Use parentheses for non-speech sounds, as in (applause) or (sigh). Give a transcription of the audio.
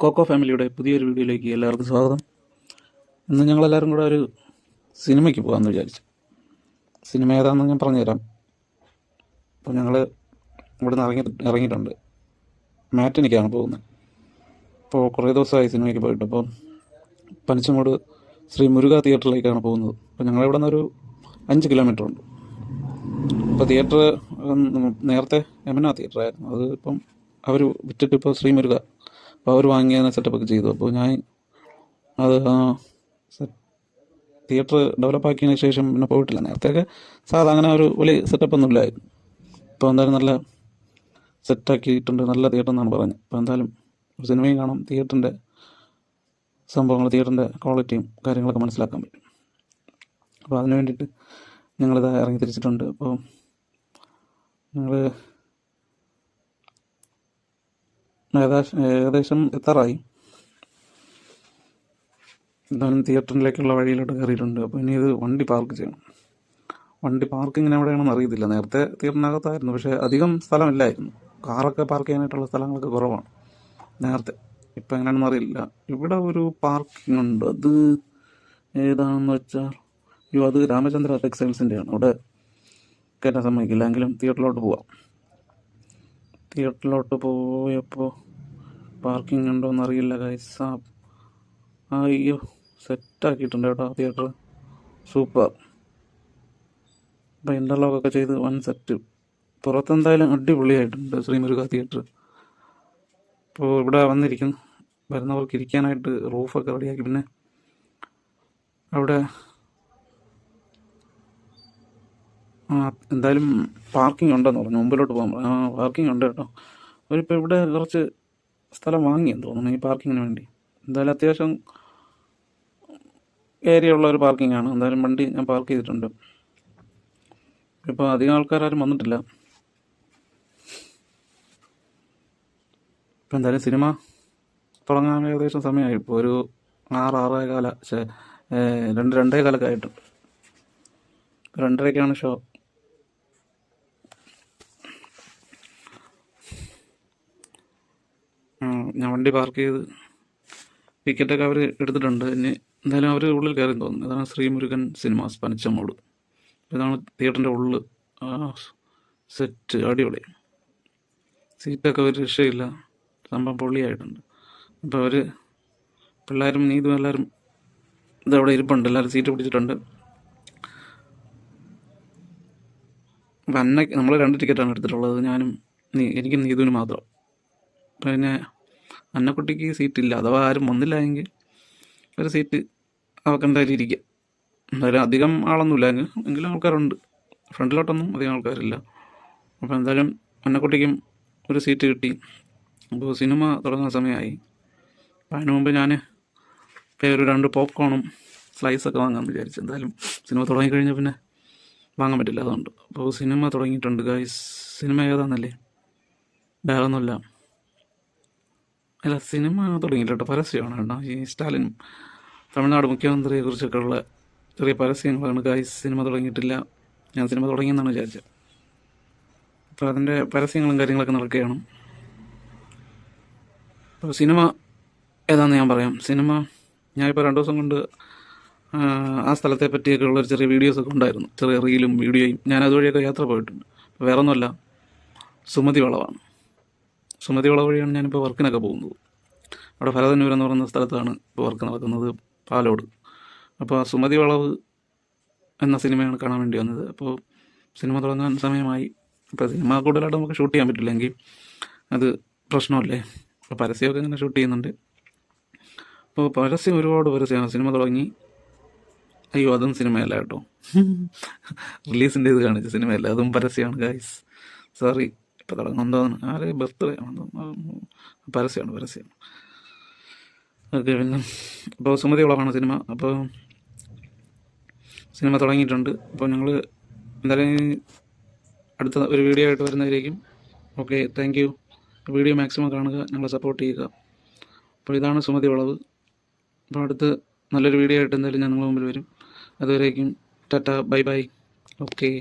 Coco ഫാമിലിയുടെ പുതിയൊരു വീഡിയോയിലേക്ക് എല്ലാവർക്കും സ്വാഗതം. ഇന്ന് ഞങ്ങളെല്ലാവരും കൂടെ ഒരു സിനിമയ്ക്ക് പോകാമെന്ന് വിചാരിച്ചു. സിനിമ ഏതാണെന്ന് ഞാൻ പറഞ്ഞുതരാം. അപ്പോൾ ഞങ്ങൾ ഇവിടെ നിന്ന് ഇറങ്ങി ഇറങ്ങിയിട്ടുണ്ട്. മാറ്റിനിക്കാണ് പോകുന്നത്. അപ്പോൾ കുറേ ദിവസമായി സിനിമയ്ക്ക് പോയിട്ട്. അപ്പോൾ പനിച്ചമൂട് ശ്രീ മുരുക തിയേറ്ററിലേക്കാണ് പോകുന്നത്. അപ്പോൾ ഞങ്ങളിവിടെ നിന്നൊരു അഞ്ച് കിലോമീറ്റർ ഉണ്ട്. അപ്പോൾ തിയേറ്റർ നേരത്തെ എമനാ തിയേറ്റർ ആയിരുന്നു അത് ഇപ്പം അവർ വിറ്റിട്ട് ഇപ്പോൾ ശ്രീമുരുക അവർ വാങ്ങിയ സെറ്റപ്പൊക്കെ ചെയ്തു. അപ്പോൾ ഞാൻ അത് തിയേറ്റർ ഡെവലപ്പ് ആക്കിയതിന് ശേഷം പിന്നെ പോയിട്ടില്ല. നേരത്തെയൊക്കെ സാധാ അങ്ങനെ ഒരു വലിയ സെറ്റപ്പ് ഒന്നും ഇല്ലായിരുന്നു. ഇപ്പോൾ എന്തായാലും നല്ല സെറ്റാക്കിയിട്ടുണ്ട് നല്ല തിയേറ്റർ എന്നാണ് പറഞ്ഞത് അപ്പോൾ എന്തായാലും ഒരു സിനിമയും കാണാം. തിയേറ്ററിന്റെ സംഭവങ്ങൾ തിയേറ്ററിന്റെ ക്വാളിറ്റിയും കാര്യങ്ങളൊക്കെ മനസ്സിലാക്കാൻ പറ്റും. അപ്പോൾ അതിന് വേണ്ടിയിട്ട് ഞങ്ങളിത് ഇറങ്ങി തിരിച്ചിട്ടുണ്ട്. അപ്പോൾ ഞങ്ങൾ ഏകദേശം എത്താറായി. എന്തായാലും തിയേറ്ററിലേക്കുള്ള വഴിയിലോട്ട് കയറിയിട്ടുണ്ട്. അപ്പോൾ ഇനി ഇത് വണ്ടി പാർക്ക് ചെയ്യണം. വണ്ടി പാർക്കിങ്ങിന് എവിടെയാണെന്ന് അറിയത്തില്ല. നേരത്തെ തിയേറ്ററിനകത്തായിരുന്നു. പക്ഷേ അധികം സ്ഥലമില്ലായിരുന്നു. കാറൊക്കെ പാർക്ക് ചെയ്യാനായിട്ടുള്ള സ്ഥലങ്ങളൊക്കെ കുറവാണ്. നേരത്തെ. ഇപ്പം എങ്ങനെയാണെന്ന് അറിയില്ല. ഇവിടെ ഒരു പാർക്കിംഗ് ഉണ്ട് അത് ഏതാണെന്ന് വെച്ചാൽ അയ്യോ അത് രാമചന്ദ്ര ടെക്സ്റ്റൈൽസിന്റെയാണ് അവിടെ കയറ്റാൻ സമ്മതിക്കില്ല. എങ്കിലും തിയേറ്ററിലോട്ട് പോവാം. തിയേറ്ററിലോട്ട് പോയപ്പോൾ പാർക്കിംഗ് ഉണ്ടോ എന്നറിയില്ല ഗൈസ് ആ അയ്യോ സെറ്റാക്കിയിട്ടുണ്ട് കേട്ടോ ആ തിയേറ്റർ സൂപ്പർ അപ്പം ഇന്റർലോക്കൊക്കെ ചെയ്ത് വൺ സെറ്റ് പുറത്തെന്തായാലും അടിപൊളിയായിട്ടുണ്ട് ശ്രീമുരുക തിയേറ്റർ ഇപ്പോൾ ഇവിടെ വന്നിരിക്കുന്നു. വരുന്നവർക്ക് ഇരിക്കാനായിട്ട് റൂഫൊക്കെ റെഡിയാക്കി പിന്നെ അവിടെ ആ എന്തായാലും പാർക്കിംഗ് ഉണ്ടെന്ന് പറഞ്ഞു. മുമ്പിലോട്ട് പോകാൻ ആ പാർക്കിംഗ് ഉണ്ട് കേട്ടോ. അവരിപ്പോൾ ഇവിടെ കുറച്ച് സ്ഥലം വാങ്ങിയെന്ന് തോന്നുന്നു ഈ പാർക്കിങ്ങിന് വേണ്ടി. എന്തായാലും അത്യാവശ്യം ഏരിയ ഉള്ള ഒരു പാർക്കിംഗ് ആണ്. എന്തായാലും വണ്ടി ഞാൻ പാർക്ക് ചെയ്തിട്ടുണ്ട്. ഇപ്പോൾ അധികം ആൾക്കാരും വന്നിട്ടില്ല. ഇപ്പം എന്തായാലും സിനിമ തുടങ്ങാൻ ഏകദേശം സമയമായി. ഇപ്പോൾ ഒരു ആറ് ആറേ കാല രണ്ട് രണ്ടേ കാലൊക്കെ ആയിട്ടുണ്ട് രണ്ടരയ്ക്കാണ് ഷോ. ഞാൻ വണ്ടി പാർക്ക് ചെയ്ത് ടിക്കറ്റൊക്കെ അവർ എടുത്തിട്ടുണ്ട്. ഇനി എന്തായാലും അവർ ഉള്ളിൽ കയറി തോന്നുന്നു. ഇതാണ് ശ്രീമുരുകൻ സിനിമാസ് പനച്ചമോട്. ഇതാണ് തിയേറ്ററിന്റെ ഉള്ളിൽ സെറ്റ് അടിപൊളി. സീറ്റൊക്കെ ഒരു രക്ഷയില്ല. സംഭവം പൊള്ളിയായിട്ടുണ്ട്. അപ്പോൾ അവർ പിള്ളേരും നീതും എല്ലാവരും ഇതവിടെ ഇരിപ്പുണ്ട്. എല്ലാവരും സീറ്റ് പിടിച്ചിട്ടുണ്ട്. വന്ന നമ്മൾ രണ്ട് ടിക്കറ്റാണ് എടുത്തിട്ടുള്ളത്. ഞാനും നീ എനിക്കും നീതുവിന് മാത്രം. പിന്നെ അന്നക്കുട്ടിക്ക് സീറ്റില്ല. അഥവാ ആരും വന്നില്ല എങ്കിൽ ഒരു സീറ്റ് അവർക്ക് എന്തായാലും ഇരിക്കുക എന്തായാലും അധികം ആളൊന്നുമില്ല. എങ്കിലും ആൾക്കാരുണ്ട്. ഫ്രണ്ടിലോട്ടൊന്നും അധികം ആൾക്കാരില്ല. അപ്പോൾ എന്തായാലും അന്നക്കുട്ടിക്കും ഒരു സീറ്റ് കിട്ടി. അപ്പോൾ സിനിമ തുടങ്ങുന്ന സമയമായി. അപ്പോൾ അതിന് മുമ്പ് ഞാൻ ഒരു രണ്ട് പോപ്കോണും സ്ലൈസൊക്കെ വാങ്ങാമെന്ന് വിചാരിച്ചു. എന്തായാലും സിനിമ തുടങ്ങിക്കഴിഞ്ഞാൽ പിന്നെ വാങ്ങാൻ പറ്റില്ല. അതുകൊണ്ട്. അപ്പോൾ സിനിമ തുടങ്ങിയിട്ടുണ്ട് ഗൈസ് സിനിമ ഏതാണെന്നല്ലേ വേറൊന്നുമില്ല. അല്ല സിനിമ തുടങ്ങിയില്ല കേട്ടോ പരസ്യമാണ് കേട്ടോ. ഈ സ്റ്റാലിൻ തമിഴ്നാട് മുഖ്യമന്ത്രിയെ കുറിച്ചൊക്കെ ഉള്ള ചെറിയ പരസ്യങ്ങളാണ്. ഗൈസ് സിനിമ തുടങ്ങിയിട്ടില്ല. ഞാൻ സിനിമ തുടങ്ങിയെന്നാണ് വിചാരിച്ചത്. അപ്പോൾ അതിന്റെ പരസ്യങ്ങളും കാര്യങ്ങളൊക്കെ നടക്കുകയാണ്. അപ്പോൾ സിനിമ ഏതാണെന്ന് ഞാൻ പറയാം. സിനിമ ഞാനിപ്പോൾ രണ്ട് ദിവസം കൊണ്ട് ആ സ്ഥലത്തെ പറ്റിയൊക്കെ ഉള്ള ഒരു ചെറിയ വീഡിയോസൊക്കെ ഉണ്ടായിരുന്നു. ചെറിയ റീലും വീഡിയോയും. ഞാൻ അതുവഴിയൊക്കെ യാത്ര പോയിട്ടുണ്ട്. അപ്പോൾ വേറെ ഒന്നുമല്ല സുമതി വളവാണ്. സുമതി വഴിയാണ് ഞാനിപ്പോൾ വർക്കിനൊക്കെ പോകുന്നത്. അവിടെ ഫലതന്നൂർ എന്ന് പറയുന്ന സ്ഥലത്താണ് ഇപ്പോൾ വർക്ക് നടക്കുന്നത് പാലോട്. അപ്പോൾ ആ സുമതി വളവ് എന്ന സിനിമയാണ് കാണാൻ വേണ്ടി വന്നത്. അപ്പോൾ സിനിമ തുടങ്ങാൻ സമയമായി. അപ്പോൾ സിനിമ കൂടുതലായിട്ട് നമുക്ക് ഷൂട്ട് ചെയ്യാൻ പറ്റില്ലെങ്കിൽ അത് പ്രശ്നമല്ലേ? അപ്പോൾ പരസ്യമൊക്കെ ഇങ്ങനെ ഷൂട്ട് ചെയ്യുന്നുണ്ട്. അപ്പോൾ പരസ്യം ഒരുപാട് പരസ്യമാണ് സിനിമ തുടങ്ങി. അയ്യോ അതും സിനിമയല്ല കേട്ടോ. (laughs) റിലീസിന്റെ ഇത് കാണിച്ച സിനിമയല്ല. അതും പരസ്യമാണ് ഗായ്സ് സോറി ഇപ്പോൾ തുടങ്ങുന്നതാണ് ആരെ? ബർത്ത്ഡേ പരസ്യമാണ് പരസ്യമാണ് ഓക്കെ പിന്നെ അപ്പോൾ സുമതി ഉളവാണ് സിനിമ. അപ്പോൾ സിനിമ തുടങ്ങിയിട്ടുണ്ട്. അപ്പോൾ ഞങ്ങൾ എന്തായാലും അടുത്ത ഒരു വീഡിയോ ആയിട്ട് വരുന്നതായിരിക്കും okay thank you video maximum കാണുക ഞങ്ങളെ സപ്പോർട്ട് ചെയ്യുക. അപ്പോൾ ഇതാണ് സുമതി വളവ് അപ്പോൾ അടുത്ത് നല്ലൊരു വീഡിയോ ആയിട്ട് എന്തായാലും ഞാൻ നിങ്ങളുടെ മുമ്പിൽ വരും. അതുവരേക്കും ടാറ്റ ബൈ ബൈ ഓക്കെ.